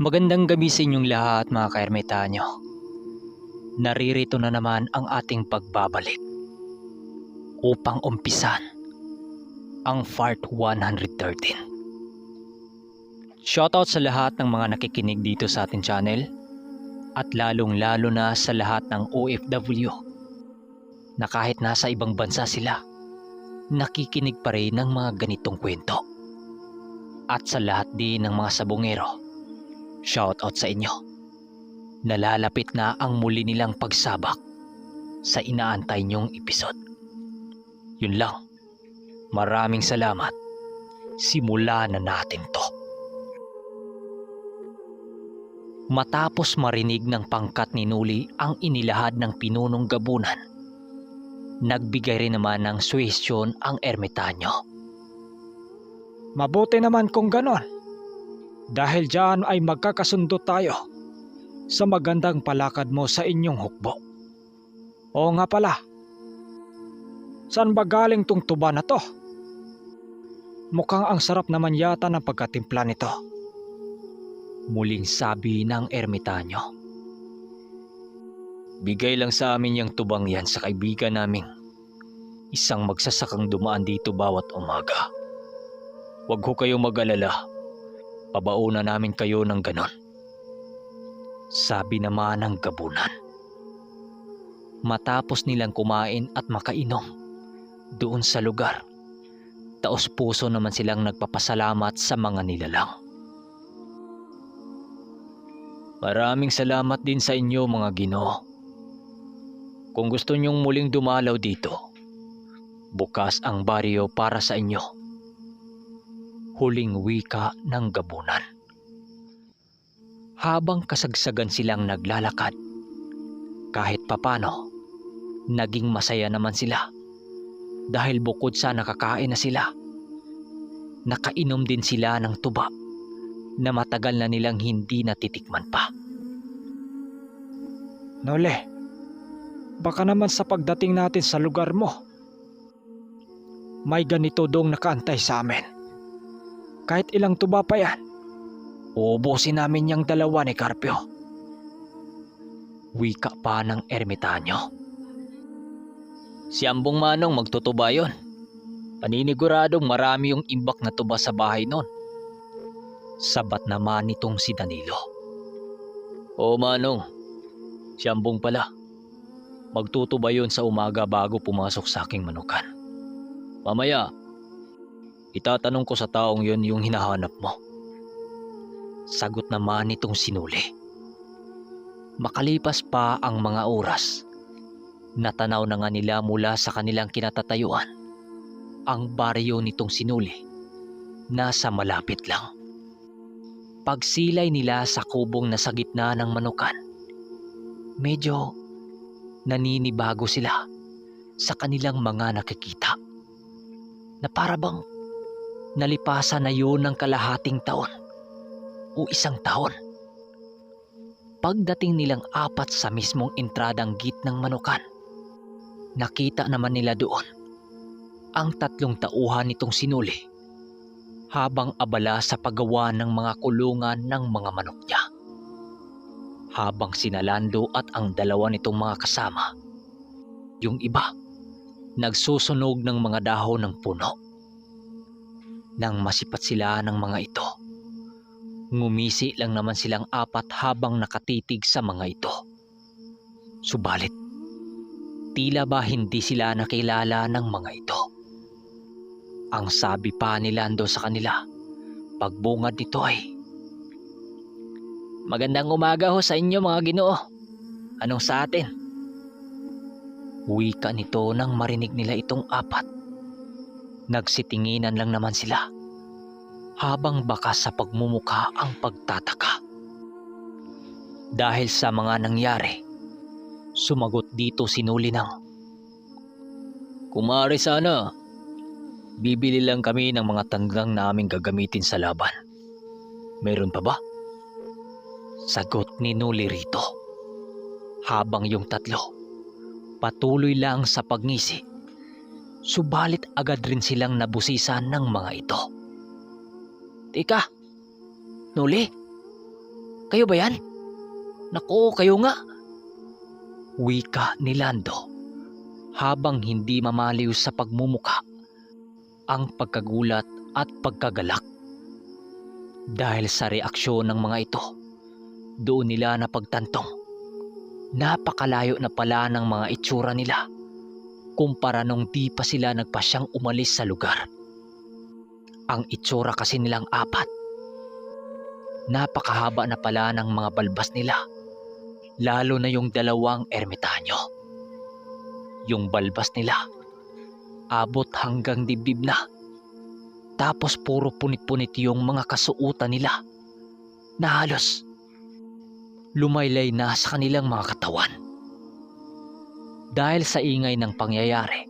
Magandang gabi sa inyong lahat mga kaermitanyo. Naririto na naman ang ating pagbabalik upang umpisan ang Part 113. Shoutout sa lahat ng mga nakikinig dito sa ating channel at lalong-lalo na sa lahat ng OFW na kahit nasa ibang bansa sila, nakikinig pa rin ng mga ganitong kwento. At sa lahat din ng mga sabongero, shoutout sa inyo. Nalalapit na ang muli nilang pagsabak sa inaantay niyong episode. Yun lang. Maraming salamat. Simula na natin to. Matapos marinig ng pangkat ni Nuli ang inilahad ng pinunong gabunan, nagbigay rin naman ng suwestyon ang ermitanyo. Mabuti naman kung ganon. Dahil diyan ay magkakasundo tayo sa magandang palakad mo sa inyong hukbo. Oo nga pala. Saan ba galing tong tuba na to? Mukhang ang sarap naman yata ng pagkatimpla nito. Muling sabi ng ermitanyo. Bigay lang sa amin yung tubang yan sa kaibigan naming isang magsasakang dumaan dito bawat umaga. Huwag ho kayong mag-alala. Pabauna namin kayo ng ganon. Sabi naman ng gabunan. Matapos nilang kumain at makainom doon sa lugar, taos puso naman silang nagpapasalamat sa mga nilalang. Maraming salamat din sa inyo mga ginoo. Kung gusto nyong muling dumalaw dito, bukas ang baryo para sa inyo. Huling wika ng gabunan. Habang kasagsagan silang naglalakad, kahit papano, naging masaya naman sila. Dahil bukod sa nakakain na sila, nakainom din sila ng tuba na matagal na nilang hindi natitikman pa. Nole, baka naman sa pagdating natin sa lugar mo, may ganito dong nakaantay sa amin. Kahit ilang tuba pa yan, uubusin namin yung dalawa ni Carpio. Wika pa ng ermitanyo. Si Ambong Manong magtutuba yon. Paniniguradong marami yung imbak na tuba sa bahay nun. Sabat naman nitong si Danilo. Oo Manong, si Ambong pala. Magtutuba yon sa umaga bago pumasok sa aking manukan. Mamaya, itatanong ko sa taong yon yung hinahanap mo. Sagot naman nitong sinuli. Makalipas pa ang mga oras, natanaw na nga nila mula sa kanilang kinatatayuan ang baryo nitong sinuli. Nasa malapit lang. Pagsilay nila sa kubong nasa gitna ng manukan, medyo naninibago sila sa kanilang mga nakikita. Na parabang nalipasan na yun ng kalahating taon o isang taon. Pagdating nilang apat sa mismong entradang git ng manukan, nakita naman nila doon ang tatlong tauhan nitong sinuli habang abala sa paggawa ng mga kulungan ng mga manok niya. Habang sinalando at ang dalawa nitong mga kasama, yung iba, nagsusunog ng mga dahon ng puno. Nang masipat sila ng mga ito, ngumisi lang naman silang apat habang nakatitig sa mga ito. Subalit, tila ba hindi sila nakilala ng mga ito. Ang sabi pa ni Lando sa kanila, pagbungad nito ay, Magandang umaga ho sa inyo mga ginoo. Anong sa atin? Wika nito nang marinig nila itong apat. Nagsitinginan lang naman sila habang baka sa pagmumuka ang pagtataka. Dahil sa mga nangyari, sumagot dito sinuli ng Kumari sana, bibili lang kami ng mga tandang naming gagamitin sa laban. Meron pa ba? Sagot ni Nuli rito. Habang yung tatlo, patuloy lang sa pagngisi. Subalit agad rin silang nabusisan ng mga ito. Teka, Nuli, Kayo ba yan? Nako, kayo nga. Wika ni Lando habang hindi mamaliw sa pagmumuka ang pagkagulat at pagkagalak. Dahil sa reaksyon ng mga ito, doon nila napagtantong napakalayo na pala ng mga itsura nila kumpara nung di pa sila nagpasyang umalis sa lugar. Ang itsura kasi nilang apat. Napakahaba na pala ng mga balbas nila, lalo na yung dalawang ermitanyo. Yung balbas nila, abot hanggang dibdib na. Tapos puro punit-punit yung mga kasuutan nila na halos lumaylay na sa kanilang mga katawan. Dahil sa ingay ng pangyayari,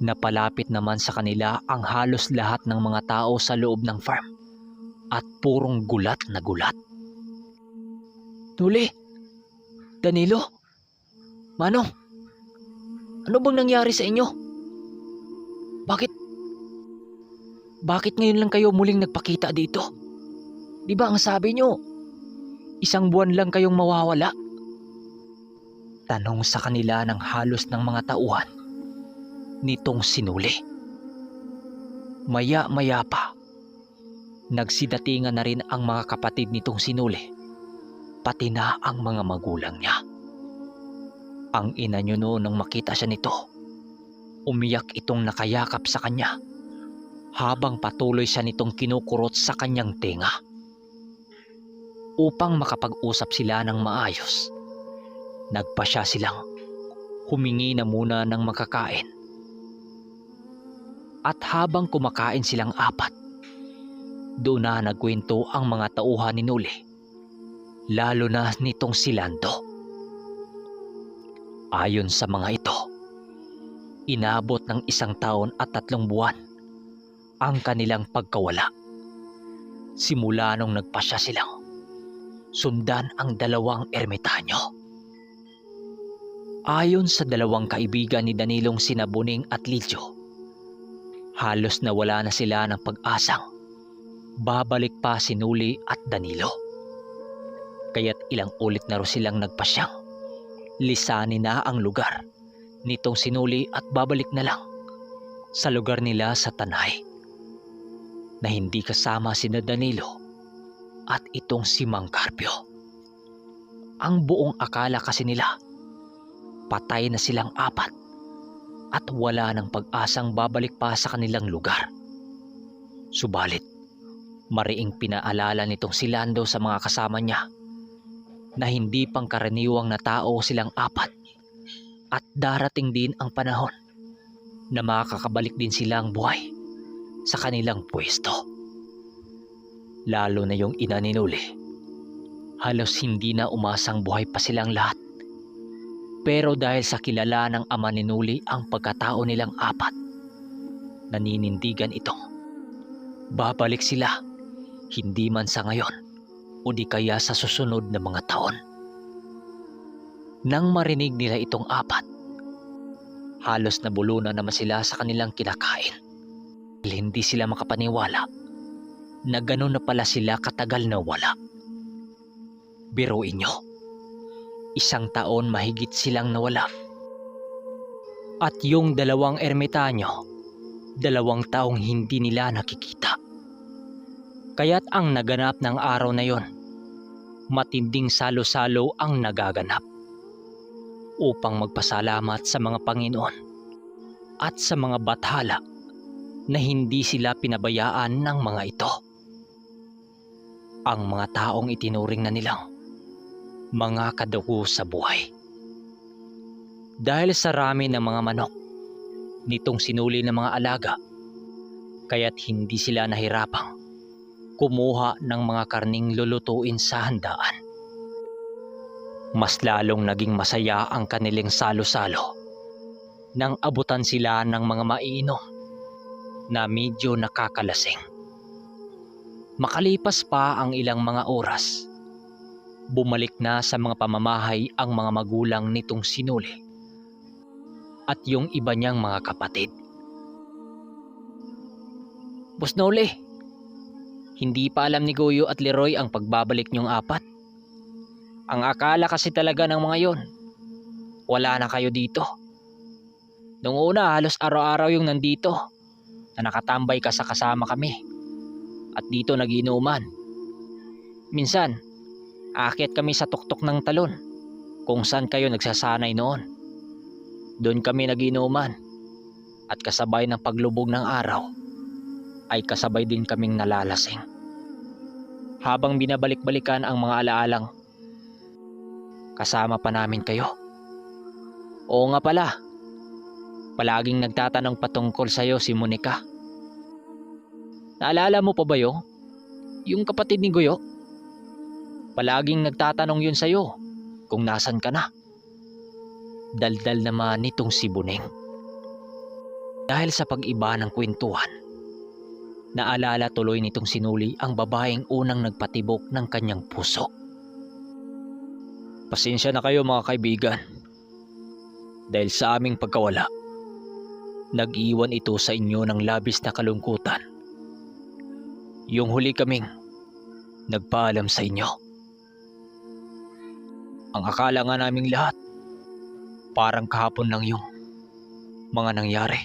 napalapit naman sa kanila ang halos lahat ng mga tao sa loob ng farm at purong gulat na gulat. Tuli, Danilo, Manong, ano bang nangyari sa inyo? Bakit? Bakit ngayon lang kayo muling nagpakita dito? Di ba ang sabi nyo, isang buwan lang kayong mawawala? Tanong sa kanila ng halos ng mga tauhan nitong sinuli. Maya-maya pa, nagsidatingan na rin ang mga kapatid nitong sinuli, pati na ang mga magulang niya. Ang ina niyo noon nang makita siya nito, umiyak itong nakayakap sa kanya habang patuloy siya nitong kinukurot sa kanyang tenga. Upang makapag-usap sila ng maayos, nagpa siya silang humingi na muna ng makakain. At habang kumakain silang apat, doon na nagkwento ang mga tauhan ni Nuli, lalo na nitong si Lando. Ayon sa mga ito, inabot ng isang taon at tatlong buwan ang kanilang pagkawala. Simula nung nagpasya silang sundan ang dalawang ermitanyo. Ayon sa dalawang kaibigan ni Danilong Sinabuning at Lidyo, halos nawala na sila ng pag-asang babalik pa si Nuli at Danilo. Kaya't ilang ulit na ro silang nagpasyang lisanin na ang lugar nitong sinuli at babalik na lang sa lugar nila sa Tanay na hindi kasama si Danilo at itong si Mang Carpio. Ang buong akala kasi nila patay na silang apat at wala ng pag-asang babalik pa sa kanilang lugar. Subalit, mariing pinaalala nitong si Lando sa mga kasama niya na hindi pangkaraniwang na tao silang apat at darating din ang panahon na makakabalik din silang buhay sa kanilang pwesto. Lalo na yung ina ni Nuli. Halos hindi na umasang buhay pa silang lahat. Pero dahil sa kilala ng ama ni Nuli ang pagkatao nilang apat, naninindigan itong babalik sila hindi man sa ngayon o di kaya sa susunod na mga taon. Nang marinig nila itong apat, halos nabulunan naman sila sa kanilang kinakain. Hindi sila makapaniwala na gano'n na pala sila katagal na wala. Biruin nyo, isang taon mahigit silang nawala. At yung dalawang ermitanyo, dalawang taong hindi nila nakikita. Kaya't ang naganap ng araw na yon, matinding salo-salo ang nagaganap upang magpasalamat sa mga Panginoon at sa mga bathala na hindi sila pinabayaan ng mga ito. Ang mga taong itinuring na nilang mga kadugo sa buhay. Dahil sa rami ng mga manok nitong sinuli ng mga alaga, kaya't hindi sila nahirapang kumuha ng mga karning lulutuin sa handaan. Mas lalong naging masaya ang kanilang salo-salo nang abutan sila ng mga maiinom na medyo nakakalasing. Makalipas pa ang ilang mga oras, bumalik na sa mga pamamahay ang mga magulang nitong sinuli at yung iba niyang mga kapatid. Boss Nole, hindi pa alam ni Goyo at Leroy ang pagbabalik niyong apat. Ang akala kasi talaga ng mga yon, wala na kayo dito. Nung una, halos araw-araw yung nandito na nakatambay ka sa kasama kami. At dito nagiinuman. Minsan, aakyat kami sa tuktok ng talon kung saan kayo nagsasanay noon. Doon kami nagiinuman at kasabay ng paglubog ng araw ay kasabay din kaming nalalasing. Habang binabalik-balikan ang mga alaalang kasama pa namin kayo. Oo nga pala, palaging nagtatanong patungkol sa'yo si Monica. Naalala mo pa ba yun? Yung kapatid ni Goyo? Palaging nagtatanong yun sa'yo kung nasan ka na. Daldal naman nitong si Buneng. Dahil sa pag-iba ng kwentuhan, naalala tuloy nitong sinuli ang babaeng unang nagpatibok ng kanyang puso. Pasensya na kayo mga kaibigan. Dahil sa aming pagkawala, nag-iwan ito sa inyo ng labis na kalungkutan. Yung huli kaming nagpaalam sa inyo. Ang akala nga naming lahat, parang kahapon lang yung mga nangyari.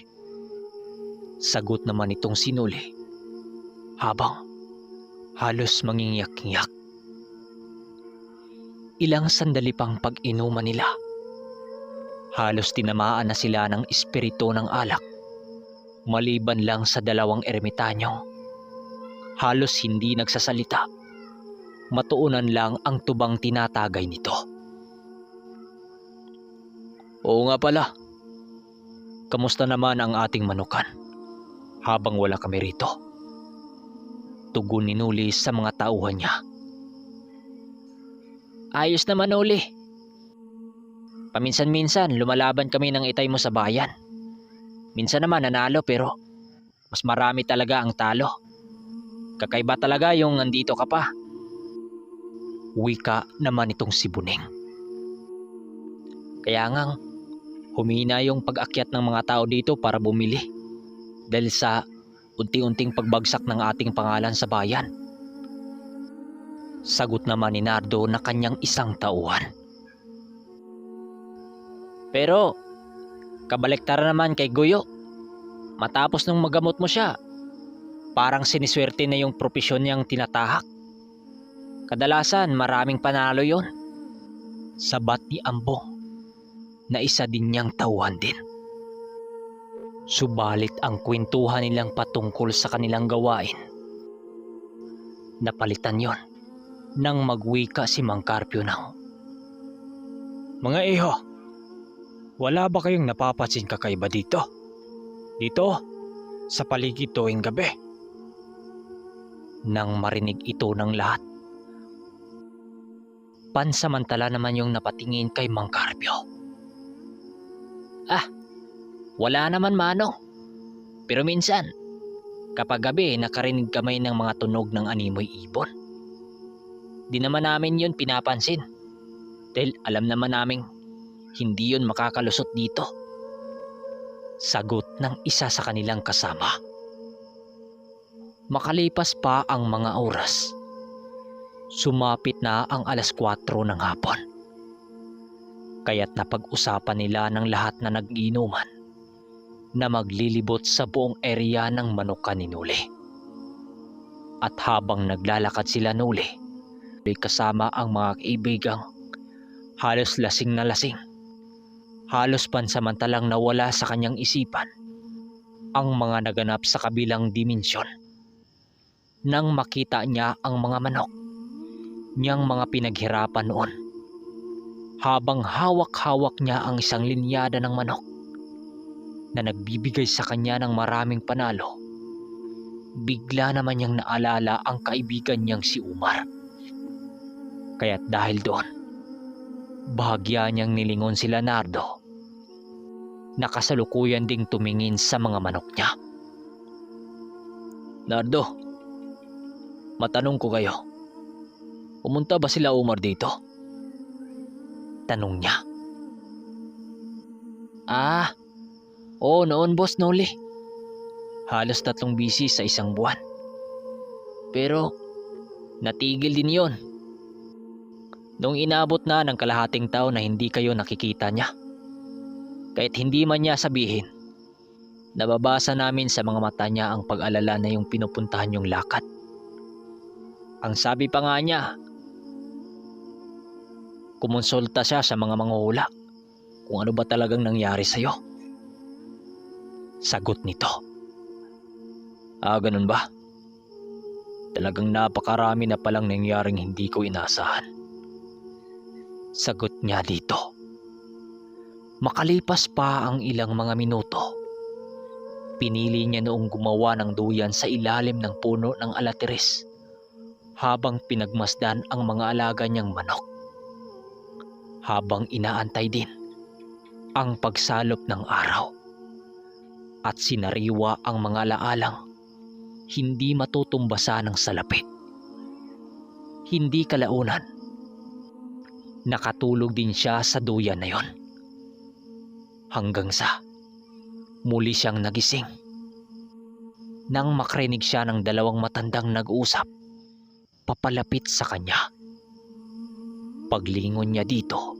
Sagot naman itong sinuli habang halos mangingiyak-ngiyak. Ilang sandali pang pag-inuman nila. Halos tinamaan na sila ng espiritu ng alak. Maliban lang sa dalawang ermitanyo. Halos hindi nagsasalita. Matuunan lang ang tubang tinatagay nito. Oo nga pala. Kamusta naman ang ating manukan? Habang wala kami rito. Tugon ni Nuli sa mga tauhan niya. Ayos naman uli. Paminsan-minsan lumalaban kami ng itay mo sa bayan. Minsan naman nanalo pero mas marami talaga ang talo. Kakaiba talaga yung nandito ka pa. Wika naman itong si Buning. Kaya ngang humina yung pag-akyat ng mga tao dito para bumili. Dahil sa unti-unting pagbagsak ng ating pangalan sa bayan. Sagot naman ni Nardo na kanyang isang tauhan. Pero, kabaliktara naman kay Guyo. Matapos nung magamot mo siya, parang siniswerte na yung propesyon niyang tinatahak. Kadalasan maraming panalo yon. Sabat ni Ambo na isa din niyang tauhan din. Subalit ang kwentuhan nilang patungkol sa kanilang gawain. Napalitan yon nang magwika si Mang Carpio ng Mga iho, wala ba kayong napapansin kakaiba dito? Dito, sa paligid tuwing gabi. nang marinig ito ng lahat. Pansamantala naman yung napatingin kay Mang Carpio. Ah, wala naman mano. Pero minsan, kapag gabi nakarinig kami ng mga tunog ng animoy ibon. Di naman namin yun pinapansin. Dahil alam naman naming hindi yun makakalusot dito. Sagot ng isa sa kanilang kasama. Makalipas pa ang mga oras. Sumapit na ang alas 4 ng hapon. Kaya't napag-usapan nila ng lahat na nag-inuman na maglilibot sa buong area ng manukan ni Nuli. At habang naglalakad sila Nuli, kasama ang mga kaibigang halos lasing na lasing. Halos pansamantalang nawala sa kanyang isipan ang mga naganap sa kabilang dimensyon. Nang makita niya ang mga manok, niyang mga pinaghirapan noon. Habang hawak-hawak niya ang isang linyada ng manok na nagbibigay sa kanya ng maraming panalo, bigla naman niyang naalala ang kaibigan niyang si Umar. Kaya't dahil doon, bahagya niyang nilingon si Leonardo. Nakasalukuyan ding tumingin sa mga manok niya. Nardo, matanong ko kayo. Pumunta ba sila Umar dito? Tanong niya. Ah, oo noon boss Noli. Halos tatlong busy sa isang buwan. Pero, natigil din yon Nung inabot na ng kalahating taon na hindi kayo nakikita niya. Kahit hindi man niya sabihin, nababasa namin sa mga mata niya ang pag-alala na yung pinupuntahan yung lakad. Ang sabi pa nga niya, kumonsulta siya sa mga manguhula kung ano ba talagang nangyari sa'yo. Sagot nito. Ah, ganun ba? Talagang napakarami na palang nangyaring hindi ko inasahan. Sagot niya dito. Makalipas pa ang ilang mga minuto, pinili niya noong gumawa ng duyan sa ilalim ng puno ng alatiris habang pinagmasdan ang mga alaga niyang manok. Habang inaantay din ang pagsalop ng araw at sinariwa ang mga laalang hindi matutumbasa ng salapit. Hindi kalaunan. Nakatulog din siya sa duyan na yon. Hanggang sa muli siyang nagising. Nang makrinig siya ng dalawang matandang nag-usap, papalapit sa kanya. Paglingon niya dito,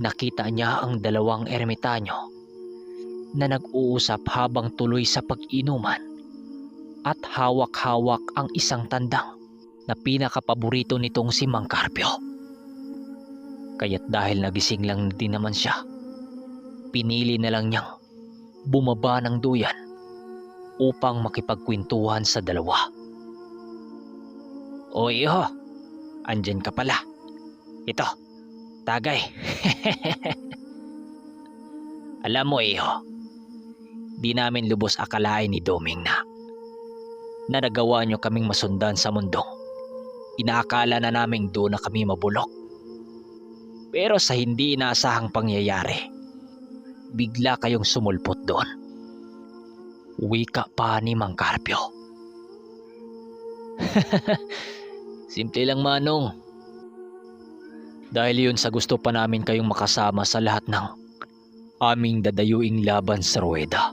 nakita niya ang dalawang ermitanyo na nag-uusap habang tuloy sa pag-inuman at hawak-hawak ang isang tandang na pinakapaborito nitong si Mang Carpio. Kaya't dahil nagising lang din naman siya, pinili na lang niyang bumaba ng duyan upang makipagkwentuhan sa dalawa. O iho, andyan ka pala. Ito, tagay. Alam mo iho, di namin lubos akalain ni Doming na na nagawa niyo kaming masundan sa mundong. Inaakala na naming doon na kami mabulok. Pero sa hindi inaasahang pangyayari, bigla kayong sumulpot doon. Wika pa ni Mang Carpio. Simple lang manong. Dahil yun sa gusto pa namin kayong makasama sa lahat ng aming dadayuing laban sa rueda.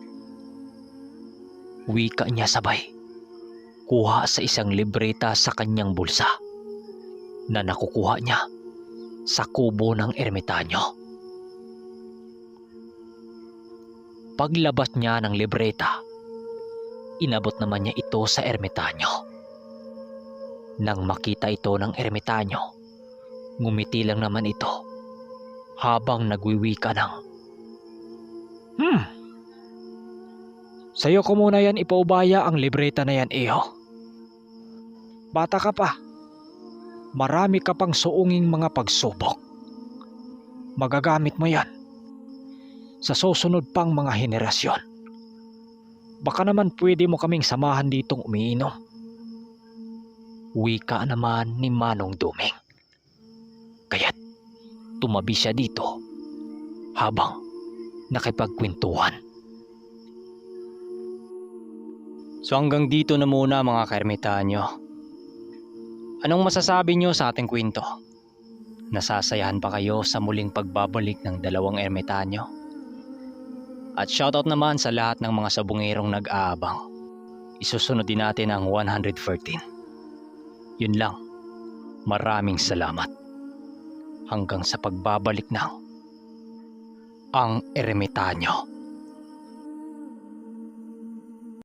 Wika niya sabay kuha sa isang libreta sa kanyang bulsa na nakukuha niya sa kubo ng ermitanyo. Paglabas niya ng libreta, inabot naman niya ito sa ermitanyo. Nang makita ito ng ermitanyo, ngumiti lang naman ito habang nagwiwika ng Hmm. Sa'yo ko muna yan ipaubaya ang libreta na yan, iho. Bata ka pa. Marami ka pang suunging mga pagsubok. Magagamit mo yan sa susunod pang mga henerasyon. Baka naman pwede mo kaming samahan ditong umiinom. wika naman ni Manong Duming. Tumabi siya dito habang nakipagkwentuhan. So hanggang dito na muna mga kaermitanyo. Anong masasabi nyo sa ating kwento? Nasasayahan pa kayo sa muling pagbabalik ng dalawang ermitanyo? At shoutout naman sa lahat ng mga sabungerong nag-aabang. Isusunod din natin ang 113. Yun lang. Maraming salamat. Hanggang sa pagbabalik ng ang ermitanyo.